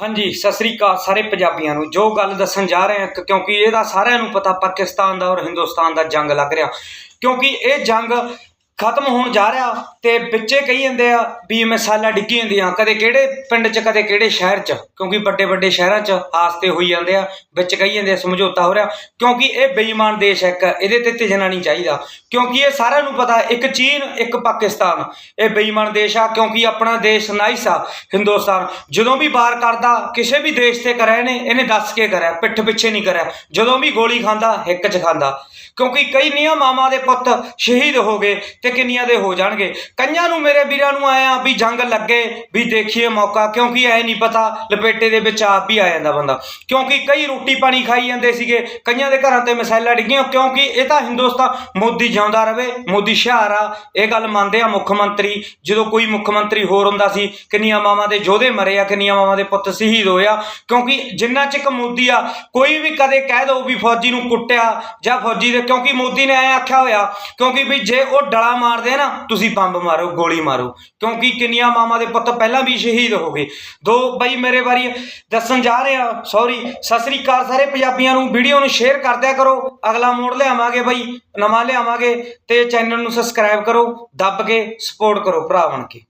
ਹਾਂਜੀ, ਸਤਿ ਸ੍ਰੀ ਅਕਾਲ ਸਾਰੇ ਪੰਜਾਬੀਆਂ ਨੂੰ। ਜੋ ਗੱਲ ਦੱਸਣ ਜਾ ਰਹੇ ਹਾਂ ਕਿਉਂਕਿ ਇਹਦਾ ਸਾਰਿਆਂ ਨੂੰ ਪਤਾ, ਪਾਕਿਸਤਾਨ ਦਾ ਔਰ ਹਿੰਦੁਸਤਾਨ ਦਾ ਜੰਗ ਲੱਗ ਰਿਹਾ। ਕਿਉਂਕਿ ਇਹ ਜੰਗ ਖਤਮ ਹੋਣ ਜਾ ਰਿਹਾ ਤੇ ਵਿੱਚੇ ਕਹੀ ਜਾਂਦੇ ਆ ਵੀ ਮਿਸਾਲਾਂ ਡਿੱਗੀ ਜਾਂਦੀਆਂ। ਕਦੇ ਕਿਹੜੇ ਪਿੰਡ 'ਚ, ਕਦੇ ਕਿਹੜੇ ਸ਼ਹਿਰ 'ਚ, ਕਿਉਂਕਿ ਵੱਡੇ ਵੱਡੇ ਸ਼ਹਿਰਾਂ 'ਚ ਹਾਸਤੇ ਹੋਈ ਜਾਂਦੇ ਆ, ਵਿੱਚ ਕਹੀ ਜਾਂਦੇ ਆ ਸਮਝੌਤਾ ਹੋ ਰਿਹਾ। ਕਿਉਂਕਿ ਇਹ ਬੇਈਮਾਨ ਦੇਸ਼ ਹੈ ਇੱਕ, ਇਹਦੇ ਤੇ ਤੇਜਣਾ ਨਹੀਂ ਚਾਹੀਦਾ। ਕਿਉਂਕਿ ਇਹ ਸਾਰਿਆਂ ਨੂੰ ਪਤਾ, ਇੱਕ ਚੀਨ, ਇੱਕ ਪਾਕਿਸਤਾਨ। ਇਹ ਬੇਈਮਾਨ ਦੇਸ਼ ਆ, ਕਿਉਂਕਿ ਆਪਣਾ ਦੇਸ਼ ਨਾਈਸ ਆ, ਹਿੰਦੁਸਤਾਨ। ਜਦੋਂ ਵੀ ਵਾਰ ਕਰਦਾ, ਕਿਸੇ ਵੀ ਦੇਸ਼ ਤੇ ਕਰਿਆ ਨੇ ਇਹਨੇ ਦੱਸ ਕੇ ਕਰਿਆ, ਪਿੱਠ ਪਿੱਛੇ ਨਹੀਂ ਕਰਿਆ। ਜਦੋਂ ਵੀ ਗੋਲੀ ਖਾਂਦਾ ਹਿੱਕ 'ਚ ਖਾਂਦਾ। ਕਿਉਂਕਿ ਕਈ ਨੀਆਂ ਮਾਮਾ ਦੇ ਪੁੱਤ ਸ਼ਹੀਦ ਹੋ ਗਏ ਤੇ ਕਿੰਨੀਆਂ ਦੇ ਹੋ ਜਾਣਗੇ। ਕਈਆਂ ਨੂੰ ਮੇਰੇ ਵੀਰਾਂ ਨੂੰ ਆਇਆ ਵੀ ਜੰਗ ਲੱਗੇ, ਵੀ ਦੇਖੀਏ ਮੌਕਾ, ਕਿਉਂਕਿ ਐ ਨਹੀਂ ਪਤਾ ਲਪੇਟੇ ਦੇ ਵਿੱਚ ਆਪ ਵੀ ਆ ਜਾਂਦਾ ਬੰਦਾ। ਕਿਉਂਕਿ ਕਈ ਰੋਟੀ ਪਾਣੀ ਖਾਈ ਜਾਂਦੇ ਸੀਗੇ, ਕਈਆਂ ਦੇ ਘਰਾਂ ਤੇ ਮਿਸਾਈਲਾਂ ਡਿੱਗੀਆਂ, ਕਿਉਂਕਿ ਇਹ ਤਾਂ ਹਿੰਦੁਸਤਾਨ, ਮੋਦੀ ਜਿਉਂਦਾ ਰਵੇ ਮੋਦੀ ਸ਼ਹਾਰ ਆ। ਇਹ ਗੱਲ ਮੰਨਦੇ ਆ ਮੁੱਖ ਮੰਤਰੀ, ਜਦੋਂ ਕੋਈ ਮੁੱਖ ਮੰਤਰੀ ਹੋਰ ਹੁੰਦਾ ਸੀ, ਕਿੰਨੀਆਂ ਮਾਵਾਂ ਦੇ ਯੋਧੇ ਮਰੇ ਆ, ਕਿੰਨੀਆਂ ਮਾਵਾਂ ਦੇ ਪੁੱਤ ਸ਼ਹੀਦ ਹੋਏ ਆ। ਕਿਉਂਕਿ ਜਿੰਨਾ ਚਿਕ ਮੋਦੀ ਆ, ਕੋਈ ਵੀ ਕਦੇ ਕਹਿ ਦੋ ਵੀ ਫੌਜੀ ਨੂੰ ਕੁੱਟਿਆ ਜਾਂ ਫੌਜੀ ਦੇ, ਕਿਉਂਕਿ ਮੋਦੀ ਨੇ ਐ ਆਖਿਆ ਹੋਇਆ, ਕਿਉਂਕਿ ਵੀ ਜੇ ਉਹ ਡਲਾ ਮਾਰਦੇ ਆ ਨਾ, ਤੁਸੀਂ ਬੰਬ ਮਾਰੋ, ਗੋਲੀ ਮਾਰੋ। ਕਿਉਂਕਿ ਕਿੰਨੀਆਂ ਮਾਵਾਂ ਦੇ ਪੁੱਤ ਪਹਿਲਾਂ ਵੀ ਸ਼ਹੀਦ ਹੋ ਗਏ। ਦੋ ਬਈ ਮੇਰੇ ਵਾਰੀ ਦੱਸਣ ਜਾ ਰਹੇ ਆ ਸੌਰੀ ਸਤਿ ਸ੍ਰੀ ਅਕਾਲ ਸਾਰੇ ਪੰਜਾਬੀਆਂ ਨੂੰ, ਵੀਡੀਓ ਨੂੰ ਸ਼ੇਅਰ ਕਰਦਿਆ ਕਰੋ। ਅਗਲਾ ਮੋੜ ਲਿਆਵਾਂਗੇ ਬਈ, ਨਵਾਂ ਲਿਆਵਾਂਗੇ ਤੇ ਚੈਨਲ ਨੂੰ ਸਬਸਕ੍ਰਾਈਬ ਕਰੋ, ਦੱਬ ਕੇ ਸਪੋਰਟ ਕਰੋ ਭਰਾ ਬਣ ਕੇ।